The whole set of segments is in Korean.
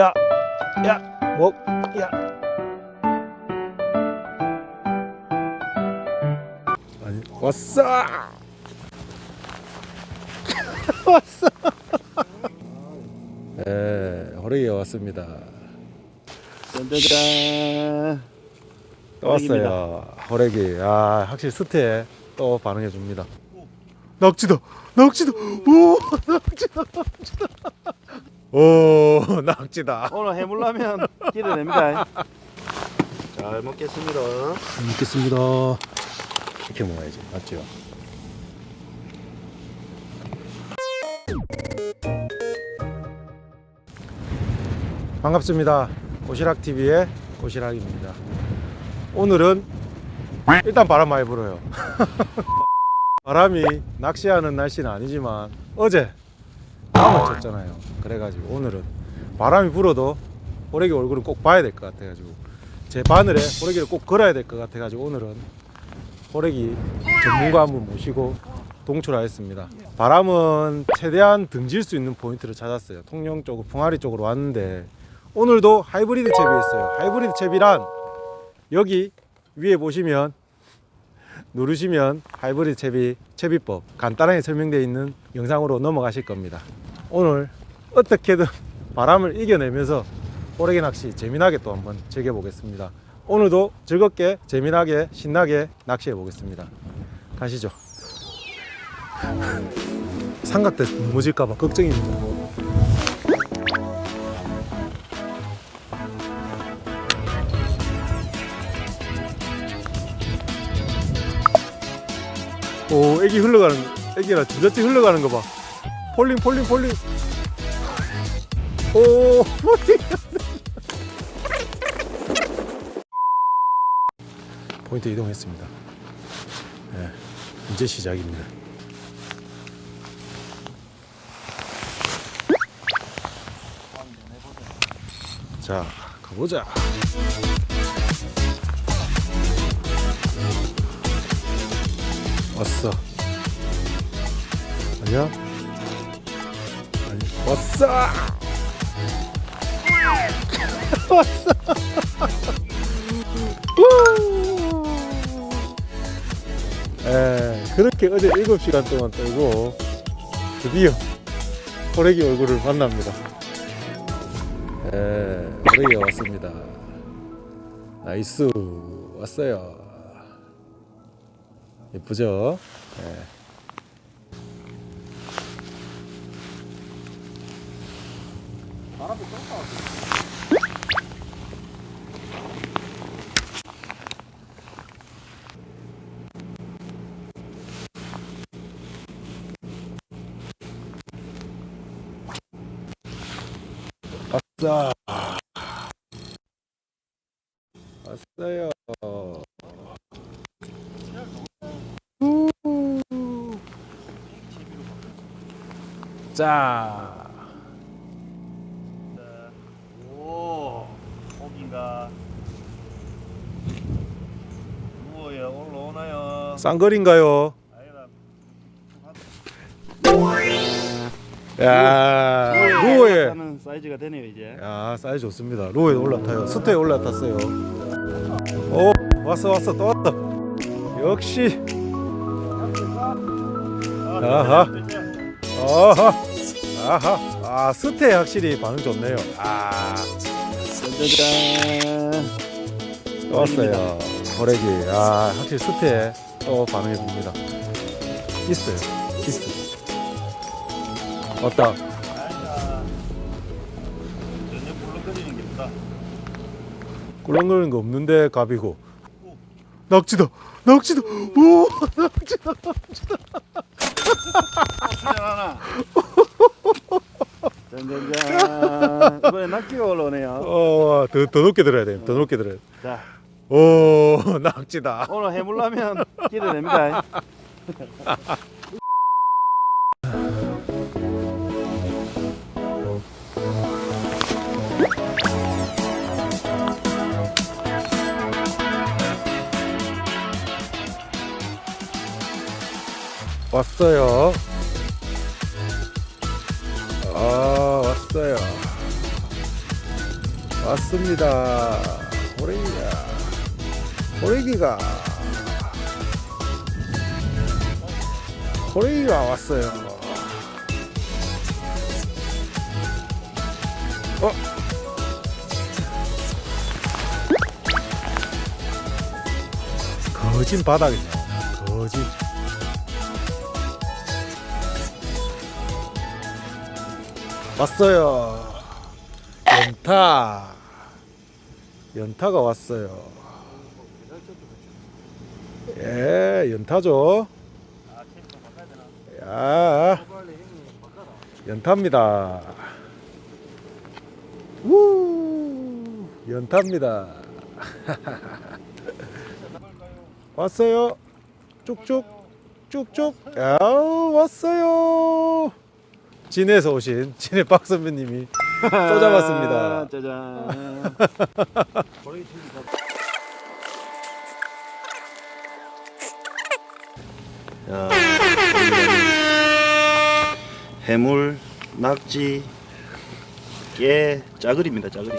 야, 야, 목, 야. 아니, 왔어. 왔어. 예, 호래기가 왔습니다. 짠짜잔. 또 왔어요. 호래기. 아, 확실히 스테에 또 반응해 줍니다. 낙지다. 낙지다. 오, 낙지다. 낙지다. 오, 낙지다. 오늘 해물라면 기대됩니다. 잘 먹겠습니다. 먹겠습니다. 이렇게 먹어야지. 맞죠? 반갑습니다. 고시락 TV의 고시락입니다. 오늘은 일단 바람 많이 불어요. 바람이 낚시하는 날씨는 아니지만 어제 쳤잖아요. 그래가지고 오늘은 바람이 불어도 호래기 얼굴은 꼭 봐야 될 것 같아가지고 제 바늘에 호래기를 꼭 걸어야 될 것 같아가지고 오늘은 호래기 전문가 한 분 모시고 동출하였습니다. 바람은 최대한 등질 수 있는 포인트를 찾았어요. 통영 쪽으로 풍아리 쪽으로 왔는데 오늘도 하이브리드 채비 있어요. 하이브리드 채비란 여기 위에 보시면 누르시면 하이브리드 채비 채비법 간단하게 설명되어 있는 영상으로 넘어가실 겁니다. 오늘 어떻게든 바람을 이겨내면서 호래기 낚시 재미나게 또 한번 즐겨보겠습니다. 오늘도 즐겁게 재미나게 신나게 낚시해 보겠습니다. 가시죠. 삼각대 넘어질까봐 걱정입니다. 오, 애기 흘러가는, 애기라 주저치 흘러가는 거 봐. 폴링, 폴링, 폴링. 오, 폴링. 포인트 이동했습니다. 네, 이제 시작입니다. 자, 가보자. 왔어. 아니야? 왔어! 왔어! 우! 에, 그렇게 어제 7시간 동안 떨고 드디어 호래기 얼굴을 만납니다. 에, 호래기가 왔습니다. 나이스 왔어요. 예쁘죠? 예. 바람이 떴다. 왔어. 왔어요. 우. 자, 오, 고기가 누워요. 아니다. 야. 하는 사이즈가 되네요 이제. 야, 사이즈 좋습니다. 루어에 올라타요. 스테에 올라탔어요. 오, 왔어, 왔어, 또 왔다. 역시. 아하. 아하. 아하. 아, 스테 확실히 반응 좋네요. 아, 짠짜잔. 또 왔어요. 호래기. 아, 확실히 스테에 또 반응해 줍니다. 있어요. 있어. 왔다. 전혀 불렁거리는 게 없다. 꿀렁거리는 거 없는데 갑이고. 낙지다. 낙지다. 오, 낙지다. 출연 하나. 짠짠짠. 이번에 낙지가 올라오네요. 어, 더, 더 높게 들어야 돼. 더 높게 들어야 돼. 자, 오, 낙지다. 오늘 해물라면 기대됩니다. 왔어요. 아, 왔어요. 왔습니다. 호래기가 호래기가 호래기가 왔어요. 어? 거진 바닥이네. 거진. 왔어요. 연타. 연타가 왔어요. 예, 연타죠. 야, 연타입니다. 우, 연타입니다. 왔어요. 쭉쭉, 쭉쭉. 야, 왔어요. 진에서 오신 진해 박 선배님이 또 잡았습니다. 짜잔. 야, 해물, 낙지, 깨, 짜글입니다. 짜글이.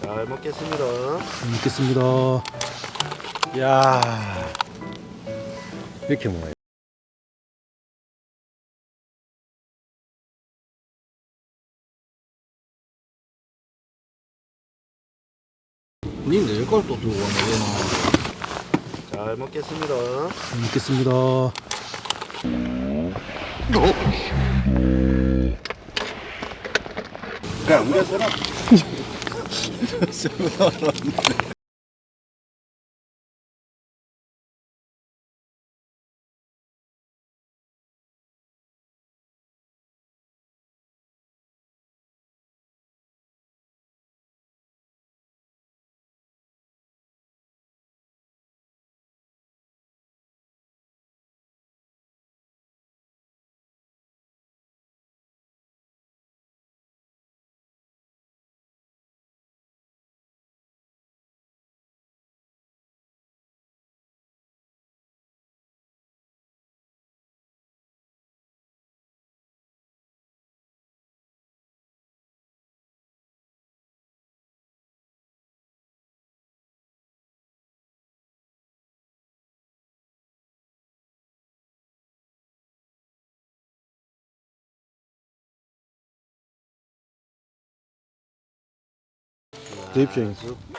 잘 먹겠습니다. 먹겠습니다. 야, 이렇게 먹어요. 니 내일 걸또 들고 왔네 잘 먹겠습니다. 먹겠습니다. 그냥 우리가 서라. 대입 Deep jeans.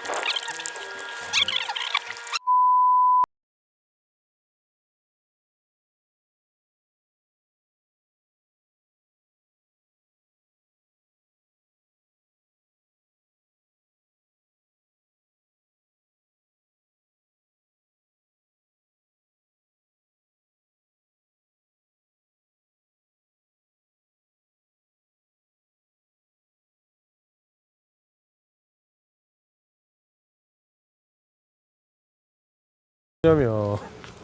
왜냐면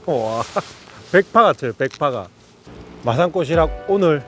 와 백파 같아요 백파가. 마산꽃이랑 오늘